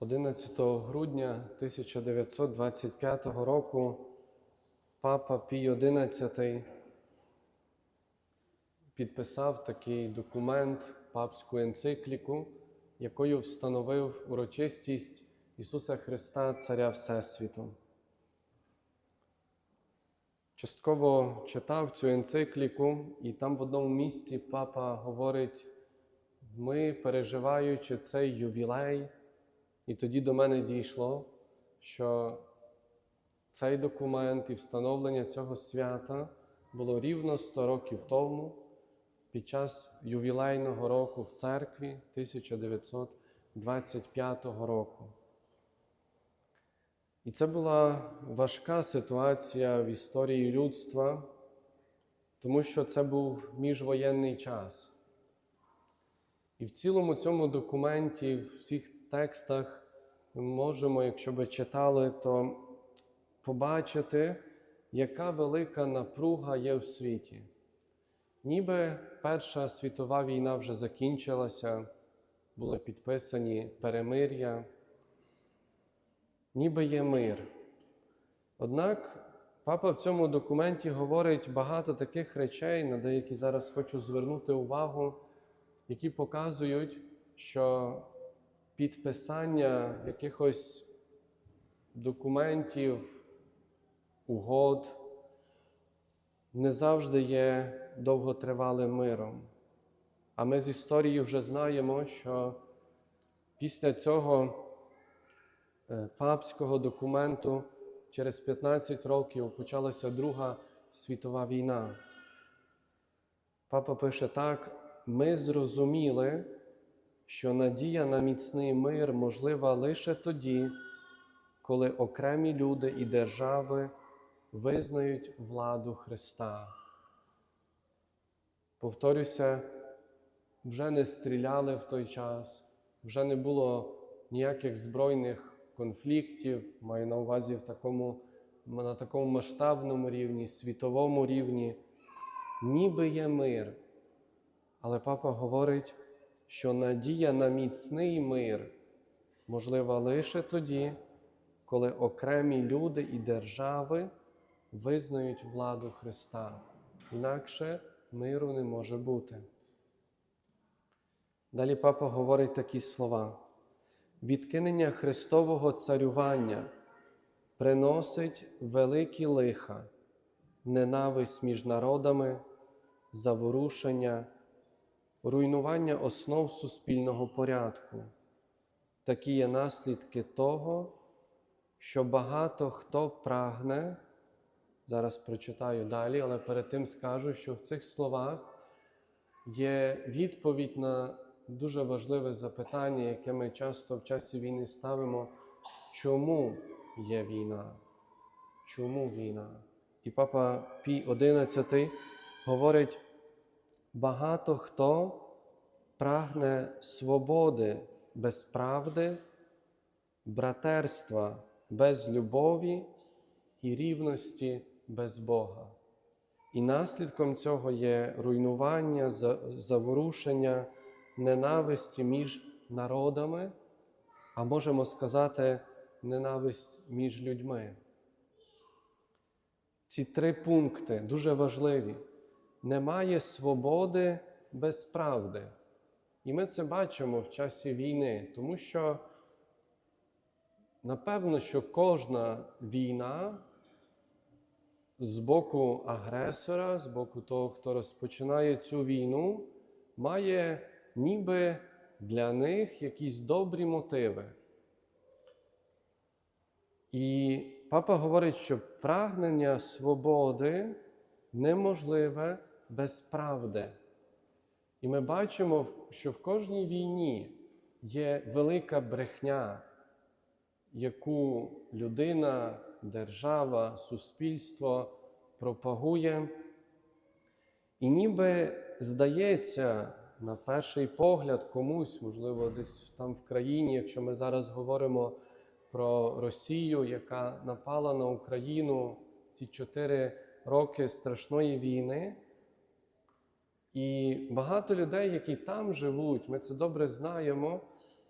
11 грудня 1925 року папа Пій XI підписав такий документ, папську енцикліку, якою встановив урочистість Ісуса Христа, Царя Всесвіту. Частково читав цю енцикліку, і там в одному місці папа говорить: ми, переживаючи цей ювілей, і тоді до мене дійшло, що цей документ і встановлення цього свята було рівно 100 років тому, під час ювілейного року в церкві 1925 року. І це була важка ситуація в історії людства, тому що це був міжвоєнний час. І в цілому цьому документі, в всіх текстах можемо, якщо би читали, то побачити, яка велика напруга є в світі. Ніби Перша світова війна вже закінчилася, були підписані перемир'я, ніби є мир. Однак папа в цьому документі говорить багато таких речей, на деякі зараз хочу звернути увагу, які показують, що підписання якихось документів, угод не завжди є довготривалим миром. А ми з історії вже знаємо, що після цього е, папського документу через 15 років почалася Друга світова війна. Папа пише так: ми зрозуміли, що надія на міцний мир можлива лише тоді, коли окремі люди і держави визнають владу Христа. Повторюся, вже не стріляли в той час, вже не було ніяких збройних конфліктів, маю на увазі в такому, на такому масштабному рівні, світовому рівні, ніби є мир. Але папа говорить, що надія на міцний мир можлива лише тоді, коли окремі люди і держави визнають владу Христа. Інакше миру не може бути. Далі папа говорить такі слова: відкинення Христового царювання приносить великі лиха, ненависть між народами, заворушення, руйнування основ суспільного порядку. Такі є наслідки того, що багато хто прагне. Зараз прочитаю далі, але перед тим скажу, що в цих словах є відповідь на дуже важливе запитання, яке ми часто в часі війни ставимо: чому є війна? Чому війна? І папа Пій XI говорить: багато хто прагне свободи без правди, братерства без любові і рівності без Бога. І наслідком цього є руйнування, заворушення, ненависті між народами, а можемо сказати, ненависть між людьми. Ці три пункти дуже важливі. Немає свободи без правди. І ми це бачимо в часі війни, тому що, напевно, що кожна війна з боку агресора, з боку того, хто розпочинає цю війну, має ніби для них якісь добрі мотиви. І папа говорить, що прагнення свободи неможливе без правди. І ми бачимо, що в кожній війні є велика брехня, яку людина держава, суспільство пропагує. І ніби здається, на перший погляд, комусь, можливо, десь там в країні, якщо ми зараз говоримо про Росію, яка напала на Україну ці чотири роки страшної війни. І багато людей, які там живуть, ми це добре знаємо,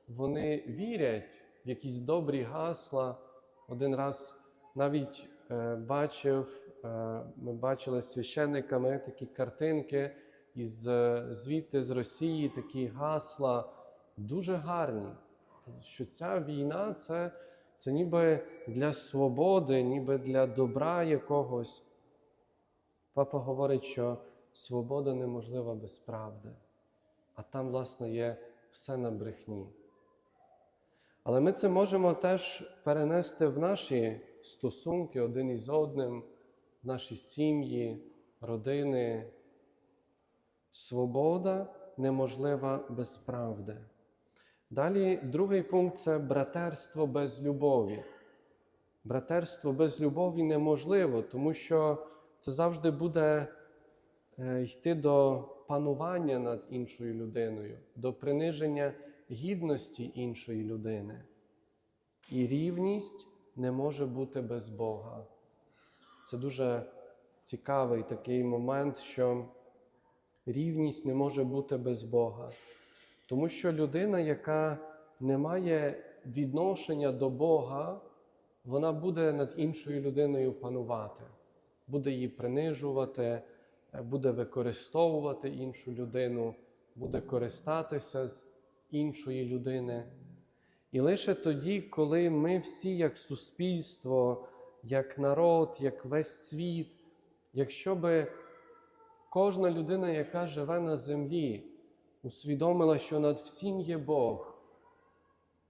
вони вірять в якісь добрі гасла. Один раз навіть е, бачив, е, ми бачили з священниками такі картинки із е, звідти з Росії, такі гасла дуже гарні. Що ця війна це, це ніби для свободи, ніби для добра якогось. Папа говорить, що свобода неможлива без правди, а там, власне, є все на брехні. Але ми це можемо теж перенести в наші стосунки один із одним, в наші сім'ї, родини. Свобода неможлива без правди. Далі другий пункт це братерство без любові. Братерство без любові неможливо, тому що це завжди буде йти до панування над іншою людиною, до приниження гідності іншої людини. І рівність не може бути без Бога. Це дуже цікавий такий момент, що рівність не може бути без Бога. Тому що людина, яка не має відношення до Бога, вона буде над іншою людиною панувати, буде її принижувати, е, буде використовувати іншу людину, буде користатися з іншої людини. І лише тоді, коли ми всі, як суспільство, як народ, як весь світ, якщо би кожна людина, яка живе на землі, усвідомила, що над всім є Бог,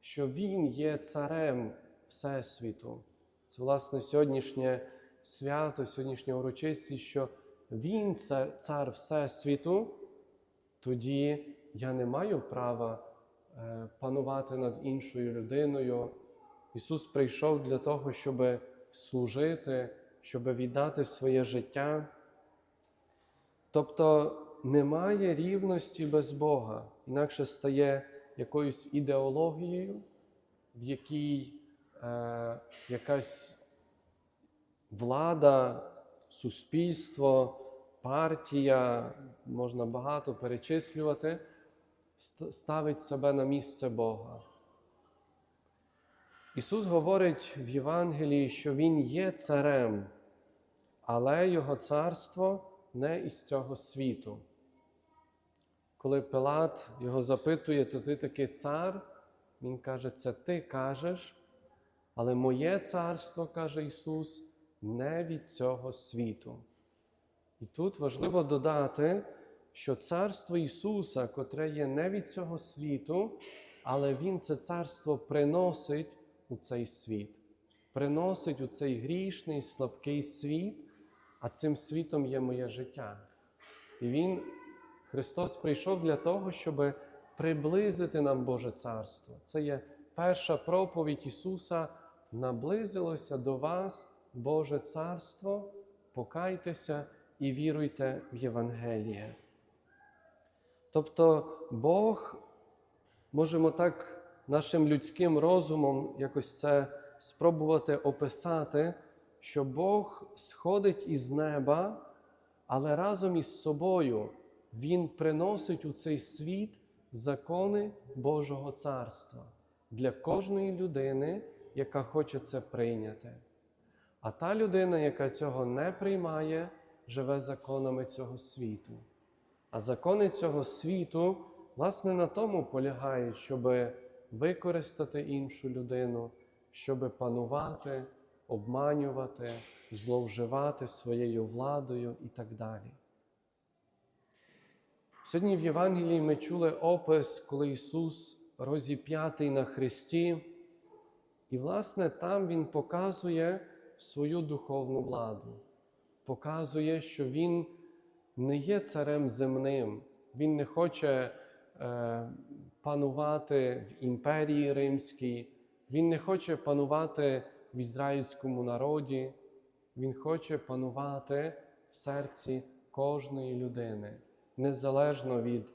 що Він є царем Всесвіту. Це, власне, сьогоднішнє свято, сьогоднішня урочистість, що Він цар, цар Всесвіту, тоді я не маю права е, панувати над іншою людиною. Ісус прийшов для того, щоб служити, щоб віддати своє життя. Тобто немає рівності без Бога, інакше стає якоюсь ідеологією, в якій е, якась влада, суспільство, партія, можна багато перечислювати, ставить себе на місце Бога. Ісус говорить в Євангелії, що Він є царем, але Його царство не із цього світу. Коли Пилат його запитує, то ти таки цар, він каже, це ти кажеш, але моє царство, каже Ісус, не від цього світу. І тут важливо додати, що царство Ісуса, котре є не від цього світу, але Він це царство приносить у цей світ, приносить у цей грішний, слабкий світ, а цим світом є моє життя. І Він, Христос, прийшов для того, щоб приблизити нам Боже Царство. Це є перша проповідь Ісуса. Наблизилося до вас Боже Царство, покайтеся і віруйте в Євангеліє. Тобто Бог, можемо так нашим людським розумом якось це спробувати описати, що Бог сходить із неба, але разом із собою Він приносить у цей світ закони Божого Царства для кожної людини, яка хоче це прийняти. А та людина, яка цього не приймає, живе законами цього світу. А закони цього світу, власне, на тому полягають, щоб використати іншу людину, щоб панувати, обманювати, зловживати своєю владою і так далі. Сьогодні в Євангелії ми чули опис, коли Ісус розіп'ятий на Христі, і, власне, там Він показує свою духовну владу, показує, що Він не є царем земним, Він не хоче е, панувати в імперії Римській, Він не хоче панувати в ізраїльському народі, Він хоче панувати в серці кожної людини, незалежно від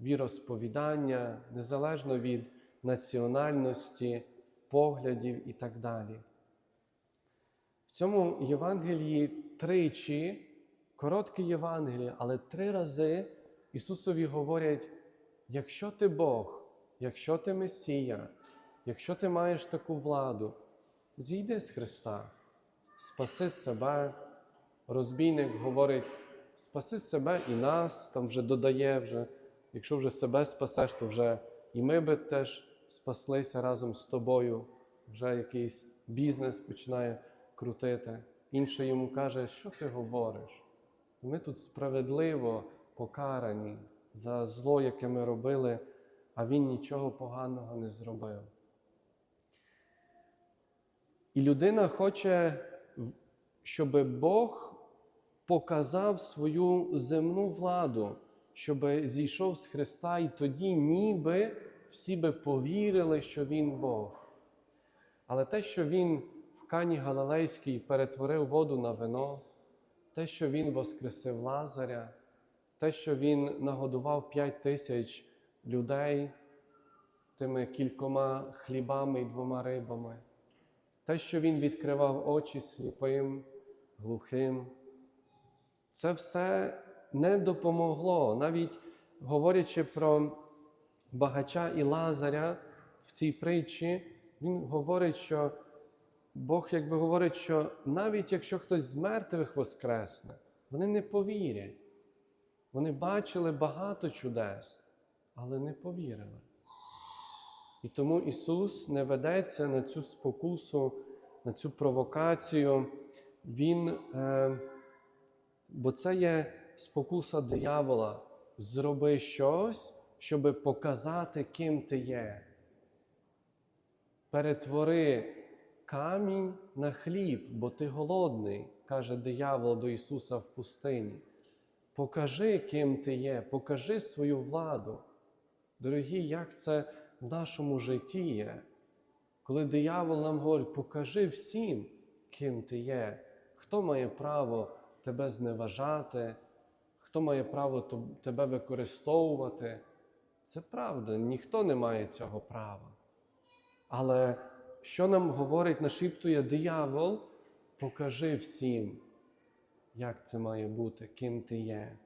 віросповідання, незалежно від національності, поглядів і так далі. В цьому Євангелії тричі, коротке Євангеліє, але три рази Ісусові говорять: якщо ти Бог, якщо ти Месія, якщо ти маєш таку владу, зійди з Христа, спаси себе. Розбійник говорить, спаси себе і нас, там вже додає, вже, якщо вже себе спасеш, то вже і ми би теж спаслися разом з тобою, вже якийсь бізнес починає крутити. Інший йому каже, що ти говориш? Ми тут справедливо покарані за зло, яке ми робили, а він нічого поганого не зробив. І людина хоче, щоб Бог показав свою земну владу, щоб зійшов з Христа, і тоді ніби всі би повірили, що Він Бог. Але те, що Він Кані Галилейській перетворив воду на вино, те, що Він воскресив Лазаря, те, що Він нагодував п'ять тисяч людей тими кількома хлібами і двома рибами, те, що Він відкривав очі сліпим, глухим, це все не допомогло. Навіть говорячи про багача і Лазаря в цій притчі, він говорить, що Бог якби говорить, що навіть якщо хтось з мертвих воскресне, вони не повірять. Вони бачили багато чудес, але не повірили. І тому Ісус не ведеться на цю спокусу, на цю провокацію. Він, е, бо це є спокуса диявола. Зроби щось, щоб показати, ким ти є. Перетвори камінь на хліб, бо ти голодний, каже диявол до Ісуса в пустині. Покажи, ким ти є, покажи свою владу. Дорогі, як це в нашому житті є, коли диявол нам говорить, покажи всім, ким ти є, хто має право тебе зневажати, хто має право тебе використовувати. Це правда, ніхто не має цього права. Але що нам говорить, нашіптує диявол, покажи всім, як це має бути, ким ти є.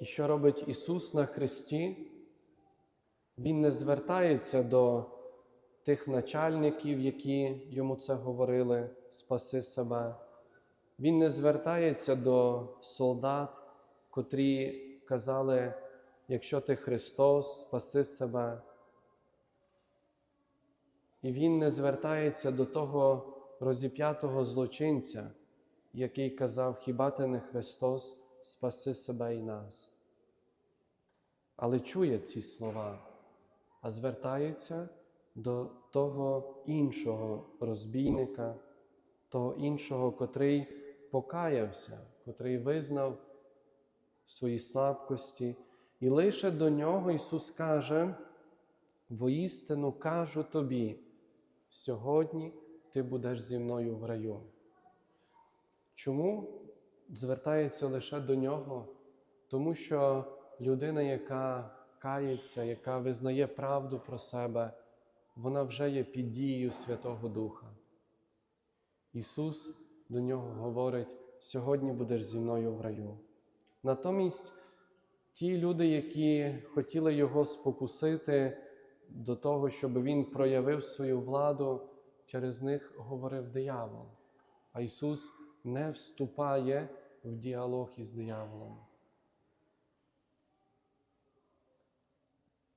І що робить Ісус на Христі? Він не звертається до тих начальників, які йому це говорили, спаси себе. Він не звертається до солдат, котрі казали, якщо ти Христос, спаси себе. І Він не звертається до того розіп'ятого злочинця, який казав, хіба ти не Христос, спаси себе і нас. Але чує ці слова, а звертається до того іншого розбійника, того іншого, котрий покаявся, котрий визнав свої слабкості. І лише до нього Ісус каже: воістину кажу тобі, сьогодні ти будеш зі мною в раю. Чому звертається лише до нього? Тому що людина, яка кається, яка визнає правду про себе, вона вже є під дією Святого Духа. Ісус до нього говорить: сьогодні будеш зі мною в раю. Натомість ті люди, які хотіли його спокусити до того, щоб він проявив свою владу, через них говорив диявол. А Ісус не вступає в діалог із дияволом.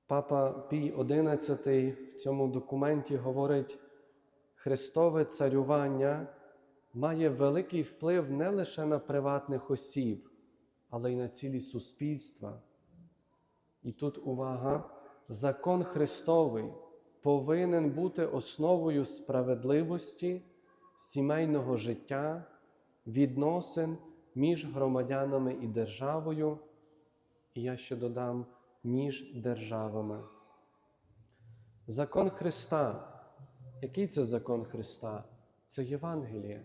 Папа Пій XI в цьому документі говорить, Христове царювання має великий вплив не лише на приватних осіб, але й на цілі суспільства. І тут увага, закон Христовий повинен бути основою справедливості, сімейного життя, відносин між громадянами і державою, і я ще додам між державами. Закон Христа. Який це закон Христа? Це Євангеліє.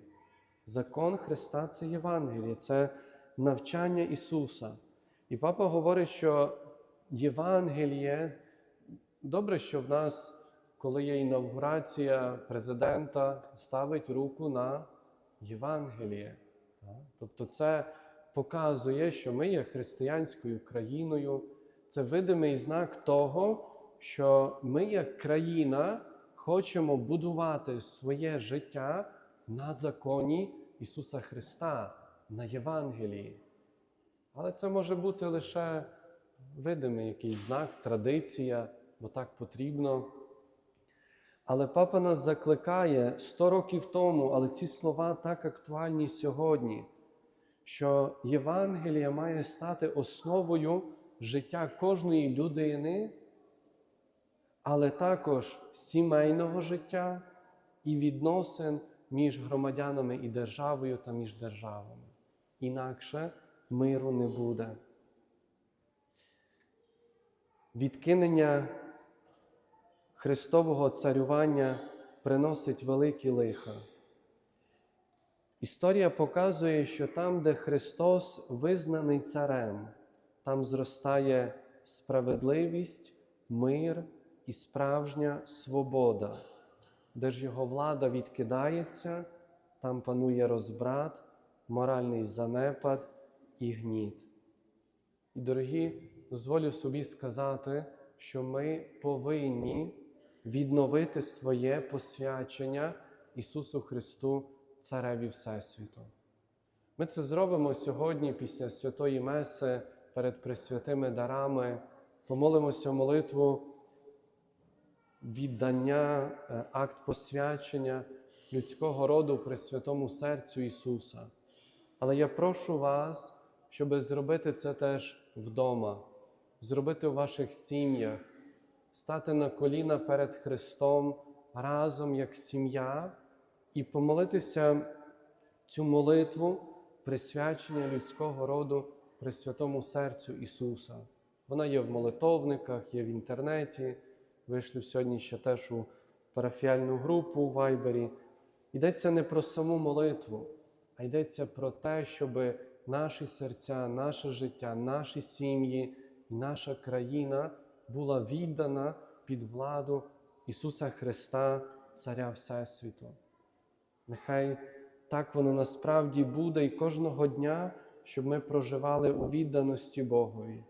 Закон Христа це Євангеліє, це навчання Ісуса. І папа говорить, що Євангеліє добре, що в нас, коли є інавгурація президента, ставить руку на Євангеліє. Тобто, це показує, що ми є християнською країною, Це видимий знак того, що ми, як країна, хочемо будувати своє життя на законі Ісуса Христа, на Євангелії. Але це може бути лише видимий якийсь знак, традиція, бо так потрібно. Але папа нас закликає 100 років тому, але ці слова так актуальні сьогодні, що Євангелія має стати основою життя кожної людини, але також сімейного життя і відносин між громадянами і державою та між державами. Інакше миру не буде. Відкинення Христового царювання приносить великі лиха. Історія показує, що там, де Христос визнаний царем, там зростає справедливість, мир і справжня свобода, де ж його влада відкидається, там панує розбрат, моральний занепад і гніт. І, дорогі, дозволю собі сказати, що ми повинні відновити своє посвячення Ісусу Христу, Цареві Всесвіту. Ми це зробимо сьогодні після Святої Меси перед Пресвятими дарами, помолимося молитву віддання, е, акт посвячення людського роду при святому серцю Ісуса. Але я прошу вас, щоб зробити це теж вдома, зробити у ваших сім'ях, стати на коліна перед Христом разом як сім'я і помолитися цю молитву присвячення людського роду при святому серцю Ісуса. Вона є в молитовниках, є в інтернеті. Вийшли сьогодні ще теж у парафіальну групу у Вайбері. Йдеться не про саму молитву, йдеться про те, щоб наші серця, наше життя, наші сім'ї і наша країна була віддана під владу Ісуса Христа, Царя Всесвіту. Нехай так воно насправді буде і кожного дня, щоб ми проживали у відданості Богові.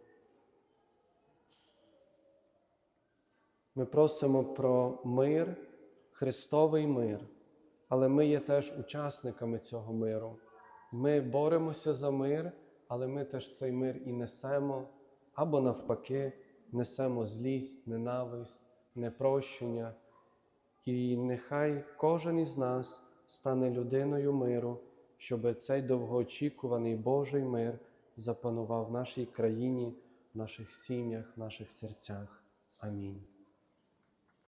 Ми просимо про мир, Христовий мир, але ми є теж учасниками цього миру. Ми боремося за мир, але ми теж цей мир і несемо, або навпаки, несемо злість, ненависть, непрощення. І нехай кожен із нас стане людиною миру, щоб цей довгоочікуваний Божий мир запанував в нашій країні, в наших сім'ях, в наших серцях. Амінь.